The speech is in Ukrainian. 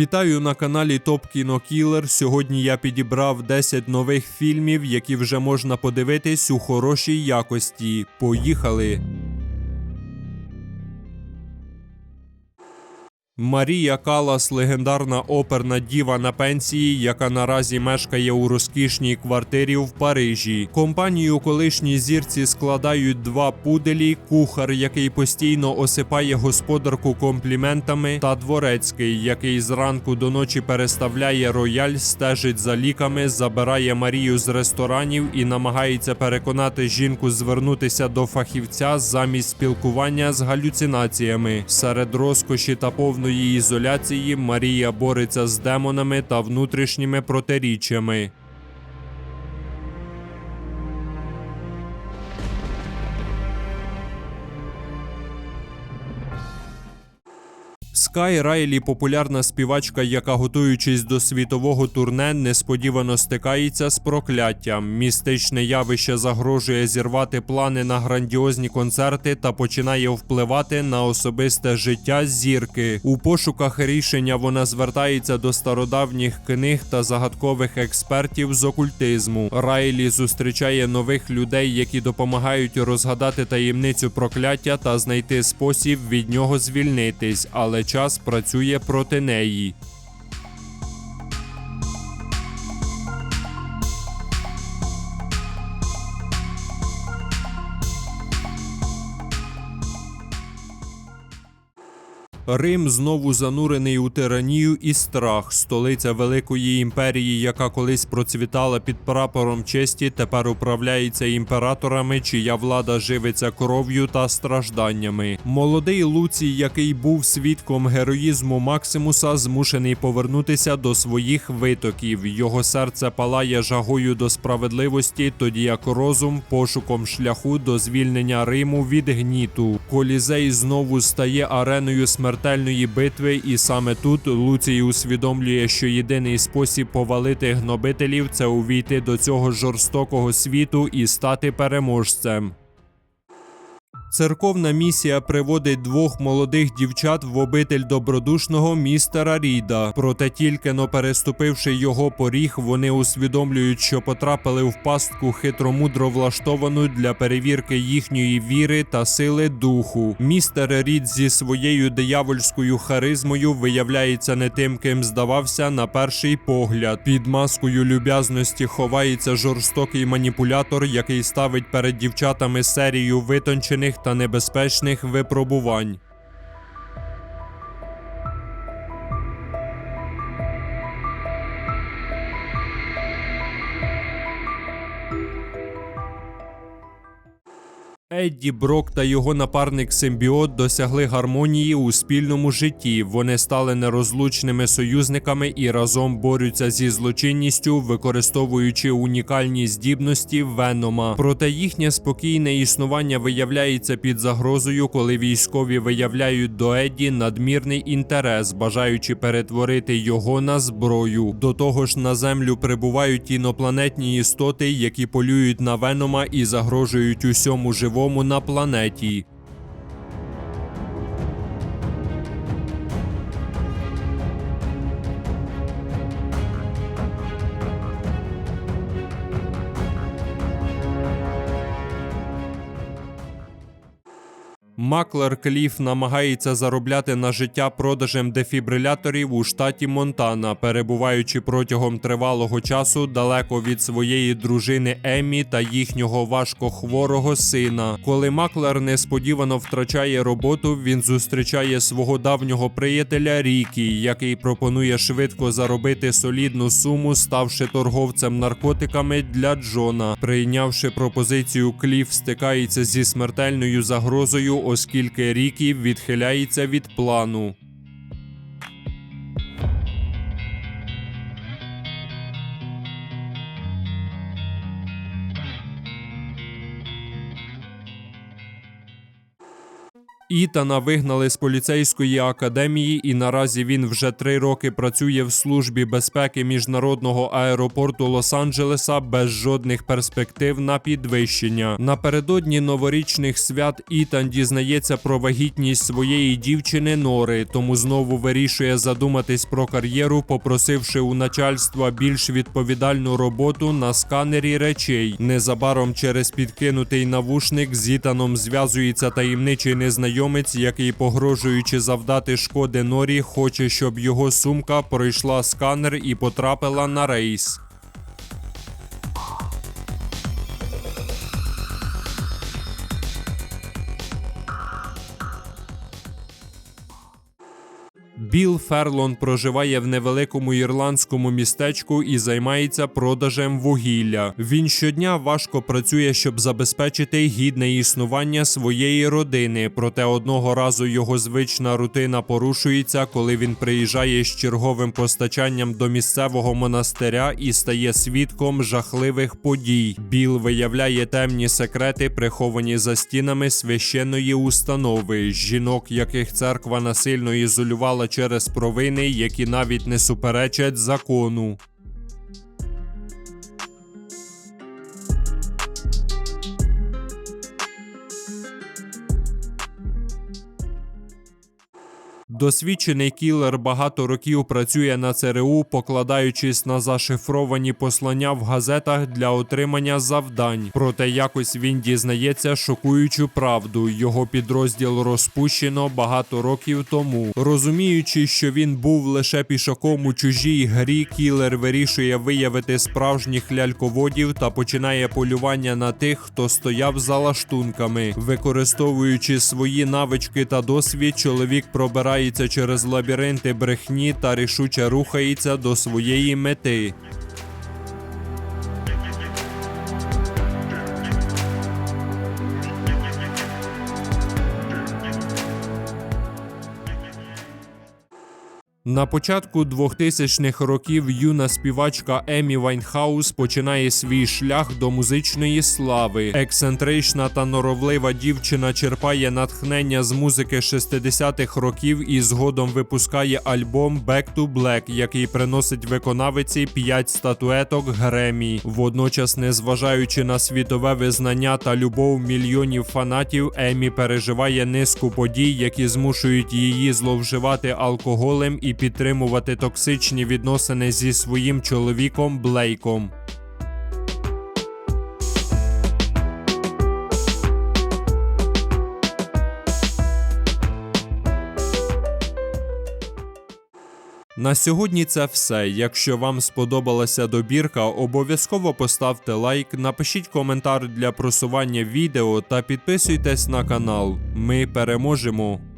Вітаю на каналі Топ Кіно Кілер. Сьогодні я підібрав 10 нових фільмів, які вже можна подивитись у хорошій якості. Поїхали! Марія Калас легендарна оперна діва на пенсії, яка наразі мешкає у розкішній квартирі в Парижі. Компанію колишній зірці складають два пуделі, кухар, який постійно осипає господарку компліментами, та дворецький, який зранку до ночі переставляє рояль, стежить за ліками, забирає Марію з ресторанів і намагається переконати жінку звернутися до фахівця замість спілкування з галюцинаціями. Серед розкоші та повної ізоляції Марія бореться з демонами та внутрішніми протиріччями. Скай Райлі популярна співачка, яка, готуючись до світового турне, несподівано стикається з прокляттям. Містичне явище загрожує зірвати плани на грандіозні концерти та починає впливати на особисте життя зірки. У пошуках рішення вона звертається до стародавніх книг та загадкових експертів з окультизму. Райлі зустрічає нових людей, які допомагають розгадати таємницю прокляття та знайти спосіб від нього звільнитись, але час працює проти неї. Рим знову занурений у тиранію і страх. Столиця великої імперії, яка колись процвітала під прапором честі, тепер управляється імператорами, чия влада живиться кров'ю та стражданнями. Молодий Луцій, який був свідком героїзму Максимуса, змушений повернутися до своїх витоків. Його серце палає жагою до справедливості, тоді як розум пошуком шляху до звільнення Риму від гніту. Колізей знову стає ареною смертельної битви, і саме тут Луцій усвідомлює, що єдиний спосіб повалити гнобителів це увійти до цього жорстокого світу і стати переможцем. Церковна місія приводить двох молодих дівчат в обитель добродушного містера Ріда. Проте тільки но переступивши його поріг, вони усвідомлюють, що потрапили в пастку хитромудро влаштовану для перевірки їхньої віри та сили духу. Містер Рід зі своєю диявольською харизмою виявляється не тим, ким здавався на перший погляд. Під маскою люб'язності ховається жорстокий маніпулятор, який ставить перед дівчатами серію витончених та небезпечних випробувань. Едді Брок та його напарник Симбіот досягли гармонії у спільному житті. Вони стали нерозлучними союзниками і разом борються зі злочинністю, використовуючи унікальні здібності Венома. Проте їхнє спокійне існування виявляється під загрозою, коли військові виявляють до Едді надмірний інтерес, бажаючи перетворити його на зброю. До того ж, на землю прибувають інопланетні істоти, які полюють на Венома і загрожують усьому живому на планеті. Маклер Кліф намагається заробляти на життя продажем дефібриляторів у штаті Монтана, перебуваючи протягом тривалого часу далеко від своєї дружини Еммі та їхнього важкохворого сина. Коли Маклер несподівано втрачає роботу, він зустрічає свого давнього приятеля Рікі, який пропонує швидко заробити солідну суму, ставши торговцем наркотиками для Джона. Прийнявши пропозицію, Кліф стикається зі смертельною загрозою, оскільки Рікі відхиляється від плану. Ітана вигнали з поліцейської академії, і наразі він вже три роки працює в службі безпеки міжнародного аеропорту Лос-Анджелеса без жодних перспектив на підвищення. Напередодні новорічних свят Ітан дізнається про вагітність своєї дівчини Нори, тому знову вирішує задуматись про кар'єру, попросивши у начальства більш відповідальну роботу на сканері речей. Незабаром через підкинутий навушник з Ітаном зв'язується таємничий незнайомець, який, погрожуючи завдати шкоди Норі, хоче, щоб його сумка пройшла сканер і потрапила на рейс. Біл Ферлон проживає в невеликому ірландському містечку і займається продажем вугілля. Він щодня важко працює, щоб забезпечити гідне існування своєї родини. Проте одного разу його звична рутина порушується, коли він приїжджає з черговим постачанням до місцевого монастиря і стає свідком жахливих подій. Біл виявляє темні секрети, приховані за стінами священної установи, жінок, яких церква насильно ізолювала через провини, які навіть не суперечать закону. Досвідчений кілер багато років працює на ЦРУ, покладаючись на зашифровані послання в газетах для отримання завдань. Проте якось він дізнається шокуючу правду. Його підрозділ розпущено багато років тому. Розуміючи, що він був лише пішаком у чужій грі, кілер вирішує виявити справжніх ляльководів та починає полювання на тих, хто стояв за лаштунками. Використовуючи свої навички та досвід, чоловік пробирає пробирається через лабіринти брехні та рішуче рухається до своєї мети. На початку 2000-х років юна співачка Емі Вайнхаус починає свій шлях до музичної слави. Ексцентрична та норовлива дівчина черпає натхнення з музики 60-х років і згодом випускає альбом Back to Black, який приносить виконавиці 5 статуеток Гремі. Водночас, незважаючи на світове визнання та любов мільйонів фанатів, Емі переживає низку подій, які змушують її зловживати алкоголем і підтримувати токсичні відносини зі своїм чоловіком Блейком. На сьогодні це все. Якщо вам сподобалася добірка, обов'язково поставте лайк, напишіть коментар для просування відео та підписуйтесь на канал. Ми переможемо!